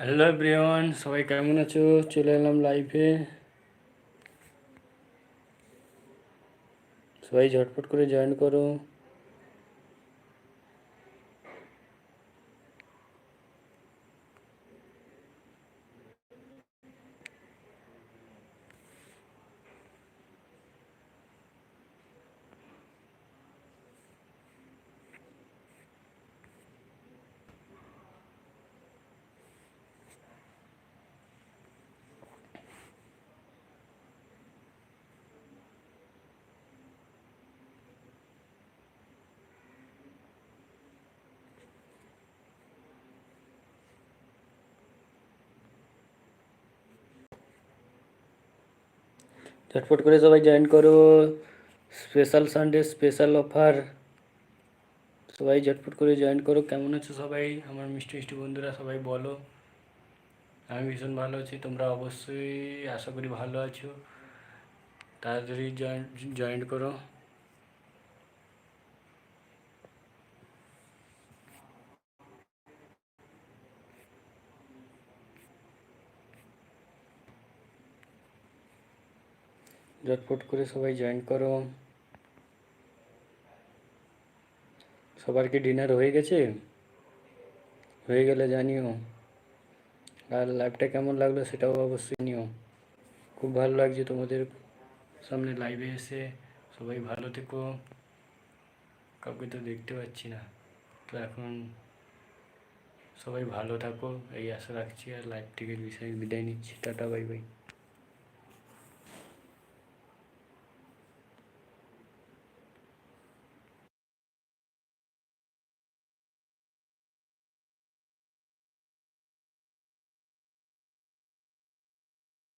Hello everyone সবাই কেমন আছো? চলে এলাম লাইফে সবাই ঝটপট করে জয়েন করো। ঝটপট করে সবাই জয়েন করো স্পেশাল সানডে স্পেশাল অফার সবাই ঝটপট করে জয়েন করো কেমন আছো সবাই আমার মিষ্টি মিষ্টি বন্ধুরা সবাই বলো আমি ভীষণ ভালো আছি তোমরা অবশ্যই আশা করি ভালো আছো তাড়াতাড়ি জয়েন জয়েন করো ঝটপট করে সবাই জয়েন করো। সবার কি ডিনার হয়ে গেছে? হয়ে গেলে জানিও। আর লাইভটা কেমন লাগল সেটাও অবশ্যই নিও। খুব ভালো লাগছে তোমাদের সামনে লাইভে এসে। সবাই ভালো থেকো। কাউকে তো দেখতে পাচ্ছি না। তো এখন সবাই ভালো থাকো, এই আশা রাখছি। আর লাইভ থেকে বিষয়ে বিদায় নিচ্ছি। Tata bye bye